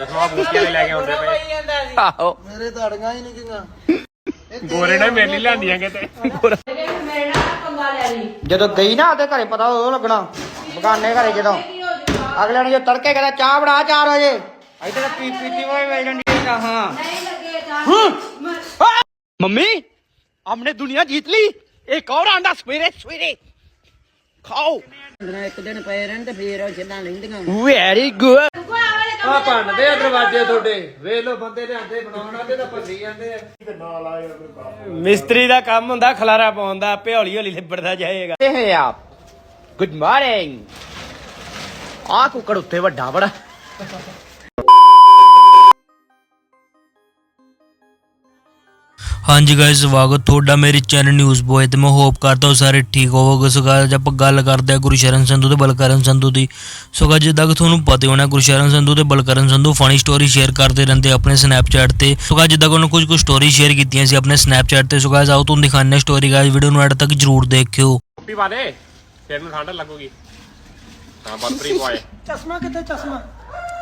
ਦਸਵਾਂ ਬੂਟੀਆਂ ਵੀ ਲੈ ਕੇ ਆਉਂਦੇ ਪਏ ਆਹੋ ਮੇਰੇ ਧੜੀਆਂ ਹੀ ਨਹੀਂ ਗਈਆਂ ਗੋਰੇ ਨੇ ਮੇਲੀ ਲਿਆਂਦੀਆਂ ਕਿਤੇ ਜਦੋਂ ਗਈ ਨਾ ਉਹਦੇ ਘਰੇ ਪਤਾ ਉਹ ਲੱਗਣਾ ਬਗਾਨੇ ਘਰੇ ਜਦੋਂ ਅਗਲੇ ਨੇ ਜੋ ਤੜਕੇ ਕਹਿੰਦਾ ਚਾਹ ਬਣਾ 4 ਵਜੇ ਇੱਥੇ ਤਾਂ ਪੀ ਪੀਤੀ ਹੋਏ ਮਿਲ ਜਾਂਦੀ ਹੈ ਹਾਂ ਮੰਮੀ हमने दुनिया जीत ली एक और अंडा सवेरे सवेरे खाओ ਇੱਕ ਦਿਨ ਪਏ ਰਹਿਣ ਤੇ ਫੇਰ ਉਹ ਛਿੱਲਾਂ ਲੈਂਦੀਆਂ वेरी गुड ਆ ਭੰਨਦੇ ਆ ਦਰਵਾਜ਼ੇ ਤੁਹਾਡੇ। ਵੇਖ ਲਓ ਬੰਦੇ ਲਿਆਂਦੇ ਬਣਾਉਣ ਵਾਲੇ ਤਾਂ ਭੰਨੀ ਜਾਂਦੇ ਆ। ਤੇ ਨਾਲ ਆ ਯਾਰ ਬਾਪ ਮਿਸਤਰੀ ਦਾ ਕੰਮ ਹੁੰਦਾ ਖਲਾਰਾ ਪਾਉਂਦਾ ਆਪੇ ਹੌਲੀ ਹੌਲੀ ਲਿਬੜਦਾ ਜਾਏਗਾ। ਤੇ ਹੈ ਆਪ। ਗੁੱਡ ਮਾਰਨਿੰਗ ਆ ਕੁੱਕੜ ਉੱਤੇ ਵੱਡਾ ਬੜਾ। ਹਾਂਜੀ ਗਾਇਸ ਸਵਾਗਤ ਤੁਹਾਡਾ ਮੇਰੇ ਚੈਨਲ ਨਿਊਜ਼ ਬੋਏ ਤੇ। ਮੈਂ ਹੋਪ ਕਰਦਾ ਹਾਂ ਸਾਰੇ ਠੀਕ ਹੋਵੋਗੇ। ਸੋ guys, ਆਪਾਂ ਗੱਲ ਕਰਦੇ ਹਾਂ ਗੁਰਸ਼ਰਨ ਸੰਧੂ ਤੇ ਬਲਕਰਨ ਸੰਧੂ ਦੀ। ਸੋ guys, ਜਿੱਦਾਂ ਕਿ ਤੁਹਾਨੂੰ ਪਤਾ ਹੋਣਾ ਗੁਰਸ਼ਰਨ ਸੰਧੂ ਤੇ Balkaran Sandhu funny story share ਕਰਦੇ ਰਹਿੰਦੇ ਆਪਣੇ ਸਨੈਪਚੈਟ ਤੇ। ਸੋ guys, ਜਿੱਦਾਂ ਕਿ ਉਹਨਾਂ ਕੁਝ ਕੁ ਸਟੋਰੀ ਸ਼ੇਅਰ ਕੀਤੀਆਂ ਸੀ ਆਪਣੇ ਸਨੈਪਚੈਟ ਤੇ। ਸੋ guys, ਆਓ ਤੁਹਾਨੂੰ ਦਿਖਾਉਂਦੇ ਸਟੋਰੀ ਗਾਇਸ ਵੀਡੀਓ ਨੂੰ ਐਡ ਤੱਕ ਜਰੂਰ ਦੇਖਿਓ। ਪਾ ਦੇ। ਫਿਰ ਨੂੰ ਠੰਡ ਲੱਗੂਗੀ। ਹਾਂ ਬਰਫਰੀ ਪਵਾਏ ਚਸ਼ਮਾ ਕਿੱਥੇ ਚਸ਼ਮਾ?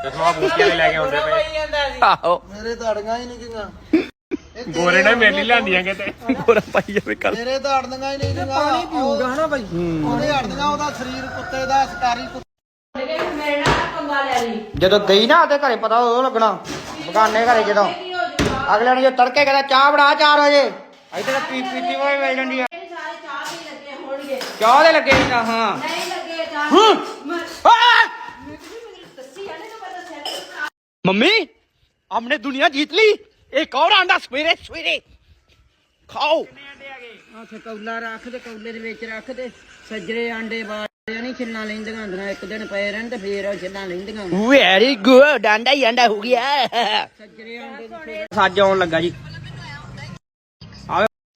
ਦਸਵਾਂ ਬੂਟੀਆਂ ਵੀ ਲੈ ਕੇ ਆਉਂਦੇ ਪਏ। ਆਹੋ। ਮੇਰੇ ਧੜੀਆਂ ਹੀ ਨਹੀਂ ਗਈਆਂ। ਗੋਰੇ ਨੇ ਮੇਲੀ ਲਿਆਂਦੀਆਂ ਕਿਤੇ ਗੋਰਾ ਪਾਈ ਜਾਵੇ ਕੱਲ ਮੇਰੇ ਧੜੀਆਂ ਹੀ ਨਹੀਂ ਗਈਆਂ ਪਾਣੀ ਪੀਊਗਾ ਹਨਾ ਬਾਈ ਉਹਦੇ ਹੜਦੀਆਂ ਉਹਦਾ ਸਰੀਰ ਕੁੱਤੇ ਦਾ ਸ਼ਿਕਾਰੀ ਕੁੱਤੇ ਜਦੋਂ ਗਈ ਨਾ ਉਹਦੇ ਘਰੇ ਪਤਾ ਉਹ ਲੱਗਣਾ ਬਗਾਨੇ ਘਰੇ ਜਦੋਂ ਅਗਲੇ ਨੇ ਜੋ ਤੜਕੇ ਕਹਿੰਦਾ ਚਾਹ ਬਣਾ 4 ਵਜੇ ਇੱਥੇ ਤਾਂ ਪੀ ਪੀਤੀ ਹੋਏ ਮਿਲ ਜਾਂਦੀ ਹੈ ਚਾਹ ਦੇ ਲੱਗੇ ਸੀ ਨਾ ਹਾਂ मम्मी हमने दुनिया जीत ली ਇਹ ਕੌੜਾ ਆਂਡਾ ਸਵੇਰੇ ਸਵੇਰੇ? ਖਾਓ। ਆਥੇ ਕੌਲਾ ਰੱਖ ਦੇ ਕੌਲੇ ਦੇ ਵਿੱਚ ਰੱਖ ਦੇ। ਸੱਜਰੇ ਆਂਡੇ ਬਾੜਿਆ ਨਹੀਂ ਛਿੱਲਾਂ ਲੈਂਦੀਆਂ ਹੁੰਦੀਆਂ। ਇੱਕ ਦਿਨ ਪਏ ਰਹਿਣ ਤੇ ਫੇਰ ਉਹ ਛਿੱਲਾਂ ਲੈਂਦੀਆਂ ਵੈਰੀ ਗੁੱਡ ਆਂਡਾ ਹੀ ਆਂਡਾ ਹੋ ਗਿਆ। ਸੱਜਰੇ ਆਂਡੇ ਦੀ ਆਉਣ ਲੱਗਾ ਜੀ।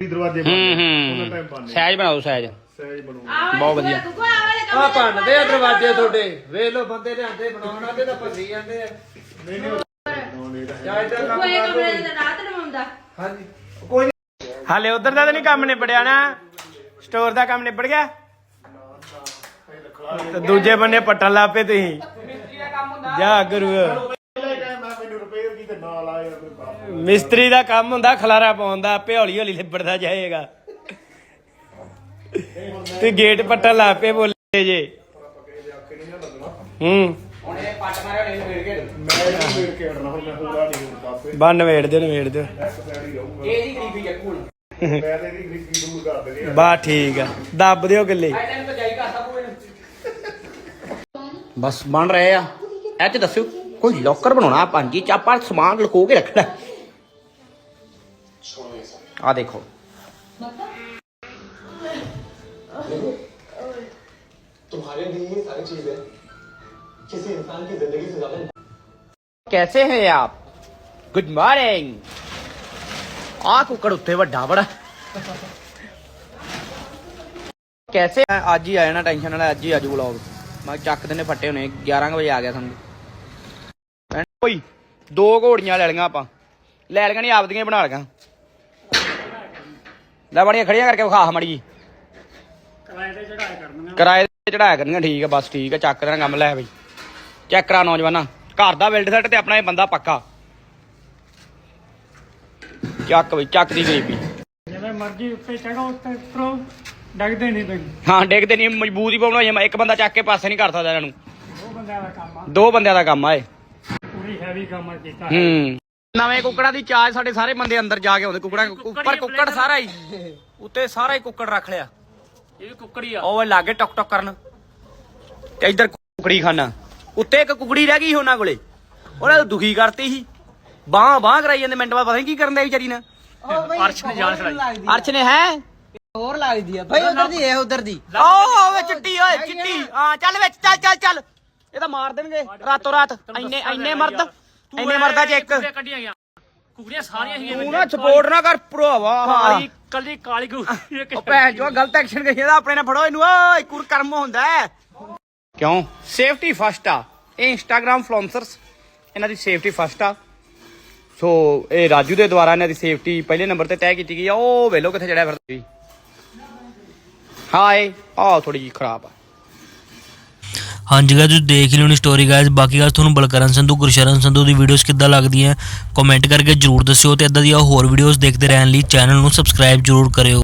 ਦਰਵਾਜ਼ੇ ਹੂੰ ਹੂੰ। ਸਹਿਜ ਬਣਾਓ ਸਹਿਜ। ਸਹਿਜ ਬਣਾਉਂਗਾ ਬਹੁਤ ਵਧੀਆ। ਆ ਭੰਨਦੇ ਆ ਦਰਵਾਜ਼ੇ ਤੁਹਾਡੇ। ਵੇਖ ਲੋ ਬੰਦੇ ਲਿਆਂਦੇ ਬਣਾਉਣਾ ਤੇ ਤਾਂ ਭੱਜੀ ਜਾਂਦੇ ਆ। ਜਾਂ ਇਦਾਂ ਕੰਮ ਕਰ ਲਓ ਹਾਂਜੀ। ਕੋਈ ਹਾਲੇ ਉਧਰ ਦਾ ਤਾਂ ਨਹੀਂ ਕੰਮ ਨਿਬੜਿਆ ਨਾ। ਸਟੋਰ ਦਾ ਕੰਮ ਨਿਬੜ ਗਿਆ? ਤੇ ਦੂਜੇ ਬੰਨੇ ਪੱਟਣ ਲੱਪੇ ਤੁਸੀਂ। ਜਾ ਗੁਰੂ। ਮਿਸਤਰੀ ਦਾ ਕੰਮ ਹੁੰਦਾ ਖਲਾਰਾ ਪਾਉਂਦਾ ਆਪੇ ਹੌਲੀ ਹੌਲੀ ਲਿਬੜਦਾ ਜਾਏਗਾ। ਤੇ ਗੇਟ ਪੱਟਣ ਲੱਪੇ ਬੋਲੇ ਜੇ। ਹੂੰ। ਬੰਨ ਵੇੜ ਦਿਓ ਨਵੇੜ ਦਿਓ ਬਾ ਠੀਕ ਆ ਦੱਬ ਦਿਓ ਕਿੱਲੇ ਬਸ ਬਣ ਰਹੇ ਆ ਇਹ ਚ ਦੱਸਿਓ ਕੋਈ ਲੋਕਰ ਬਣਾਉਣਾ ਭਾਂਜੀ ਚ ਆਪਾਂ ਸਮਾਨ ਲੁਕੋ ਕੇ ਰੱਖਣਾ ਆ ਦੇਖੋ तुम्हारे लिए ये सारी चीजें किसी इंसान की जिंदगी से ज्यादा कैसे हैं आप गुड मॉर्निंग ਆ ਕੁੱਕੜ ਉੱਤੇ ਵੱਡਾ ਬੜਾ ਕੈਸੇ ਅੱਜ ਹੀ ਆਇਆ ਨਾ ਟੈਨਸ਼ਨ ਨਾਲ ਅੱਜ ਹੀ ਆਜੂ ਵਲੌਗ ਮੈਂ ਕਿਹਾ ਚੱਕ ਦਿੰਨੇ ਫੱਟੇ ਹੋਣੇ 11 ਕੁ ਵਜੇ ਆ ਗਿਆ ਸਮਝ ਓਏ ਦੋ ਘੋੜੀਆਂ ਲੈ ਲਈਆਂ ਆਪਾਂ ਲੈ ਲਈਆਂ ਨਹੀਂ ਆਪਦੀਆਂ ਹੀ ਬਣਾ ਲਈਆਂ ਲੈ ਬੜੀਆਂ ਖੜੀਆਂ ਕਰਕੇ ਵਿਖਾ ਮੜੀ ਜੀ ਕਿਰਾਏ ਤੇ ਚੜਾਇਆ ਕਰਨੀਆਂ ਠੀਕ ਆ ਬਸ ਠੀਕ ਆ ਚੱਕ ਦੇਣਾ ਕੰਮ ਲੈ ਬਈ ਚੈੱਕ ਕਰਾ ਨੌਜਵਾਨਾਂ। ਘਰ ਦਾ ਬਿਲਡ ਸੈੱਟ ਤੇ ਆਪਣਾ ਇਹ ਬੰਦਾ ਪੱਕਾ। ਚੱਕ ਬਈ ਚੱਕ ਦੀ ਗਰੀਬੀ ਜਿਵੇਂ ਮਰਜ਼ੀ ਉੱਤੇ ਚੜੋ ਉੱਤੇ ਉਤਰੋ ਡਗਦੇ ਨਹੀਂ ਤੁਸੀਂ ਹਾਂ ਡੇਗਦੇ ਨਹੀਂ ਮਜ਼ਬੂਤ ਹੀ ਪਾਉਣਾ ਹੋਇਆ ਇੱਕ ਬੰਦਾ ਚੱਕ ਕੇ ਪਾਸੇ ਨਹੀਂ ਕਰ ਸਕਦਾ ਇਹਨਾਂ ਨੂੰ। ਉਹ ਬੰਦਿਆਂ ਦਾ ਕੰਮ ਆ। ਦੋ ਬੰਦਿਆਂ ਦਾ ਕੰਮ ਆ ਇਹ। ਪੂਰੀ ਹੈਵੀ ਕੰਮ ਕੀਤਾ ਹੂੰ। ਨਵੇਂ ਕੁੱਕੜਾਂ ਦੀ ਚਾਜ ਸਾਡੇ ਸਾਰੇ ਬੰਦੇ ਅੰਦਰ ਜਾ ਕੇ ਆਉਂਦੇ। ਕੁੱਕੜਾਂ ਉੱਪਰ ਕੁੱਕੜ ਸਾਰਾ ਹੀ। ਉੱਤੇ ਸਾਰਾ ਹੀ ਕੁੱਕੜ ਰੱਖ ਲਿਆ। ਇਹ ਵੀ ਕੁੱਕੜੀ ਆ। ਉਹ ਲਾਗੇ ਟਕ ਟਕ ਕਰਨ। ਤੇ ਇੱਧਰ ਕੁਕੜੀ ਖਾਨਾ। ਉੱਤੇ ਇੱਕ ਕੁਕੜੀ ਰਹਿ ਗਈ ਉਹਨਾਂ ਕੋਲੇ। ਉਹਨਾਂ ਨੂੰ ਦੁਖੀ ਕਰਤੀ ਸੀ। ਬਾਹ ਬਾਹ ਕਰਾਈ ਜਾਂਦੇ ਮਿੰਟ ਬਾਅਦ ਪਤਾ ਨਹੀਂ ਕੀ ਕਰਨ ਦੇ ਵਿਚਾਰੀ ਨੇ। ਅਰਸ਼ ਨੇ ਜਾਨ ਛੜਾਈ ਅਰਚ ਨੇ ਹੈ? ਹੋਰ ਲੱਗਦੀ ਆ। ਬਈ ਉਧਰ ਦੀ ਇਹ ਉਧਰ ਦੀ। ਓ ਵੇ ਚਿੱਟੀ ਓਏ ਚਿੱਟੀ। ਹਾਂ ਚੱਲ ਵਿੱਚ ਚੱਲ ਚੱਲ ਚੱਲ। ਇਹ ਤਾਂ ਮਾਰ ਦੇਣਗੇ ਰਾਤੋਂ ਰਾਤ। ਇੰਨੇ ਇੰਨੇ ਮਰਦ ਇੰਨੇ ਮਰਦਾਂ ਚ ਇੱਕ। ਕੱਢੀਆਂ ਗਿਆ ਕੁਕੜੀਆਂ ਸਾਰੀਆਂ ਹੀ ਤੂੰ ਨਾ ਸਪੋਰਟ ਨਾ ਕਰ ਭਰਾਵਾ। ਕਾਲੀ ਕੱਲੀ ਕਾਲੀ ਕੁਕੜੀ ਭੈਣ ਜੋ ਗਲਤ ਐਕਸ਼ਨ ਕਰੀ ਇਹਦਾ ਆਪਣੇ ਨਾਲ ਫੜੋ ਇਹਨੂੰ। ਓਏ ਕੁਰ ਕਰਮ ਹੁੰਦਾ ਹੈ। ਕਿਉਂ? ਸੇਫਟੀ ਫਸਟ ਆ। ਇਹ ਇੰਸਟਾਗ੍ਰam ਫਲੂਐਂਸਰਸ ਇਹਨਾਂ ਦੀ ਸੇਫਟੀ ਫਸਟ ਆ। ਸੋ ਇਹ ਰਾਜੂ ਦੇ ਦੁਆਰਾ ਇਹਨਾਂ ਦੀ ਸੇਫਟੀ ਪਹਿਲੇ ਨੰਬਰ ਤੇ ਤੈਅ ਕੀਤੀ ਗਈ ਆ। ਉਹ ਵੇਲੋ ਕਿੱਥੇ ਚੜਿਆ ਫਿਰਦਾ ਜੀ ਹਾਏ ਆ ਥੋੜੀ ਜਿਹੀ ਖਰਾਬ ਆ। ਹਾਂਜੀ ਤੁਸੀਂ ਦੇਖ ਹੀ ਲਿਓਣੀ ਸਟੋਰੀ ਗਾਇਸ ਬਾਕੀ ਗਾਇਸ ਤੁਹਾਨੂੰ ਬਲਕਰਨ ਸੰਧੂ ਗੁਰਸ਼ਰਨ ਸੰਧੂ ਦੀ ਵੀਡੀਓਜ਼ ਕਿੱਦਾਂ ਲੱਗਦੀਆਂ ਕਮੈਂਟ ਕਰਕੇ ਜਰੂਰ ਦੱਸਿਓ ਤੇ ਇਦਾਂ ਦੀਆਂ ਹੋਰ ਵੀਡੀਓਜ਼ ਦੇਖਦੇ ਰਹਿਣ ਲਈ ਚੈਨਲ ਨੂੰ ਸਬਸਕ੍ਰਾਈਬ ਜਰੂਰ ਕਰਿਓ।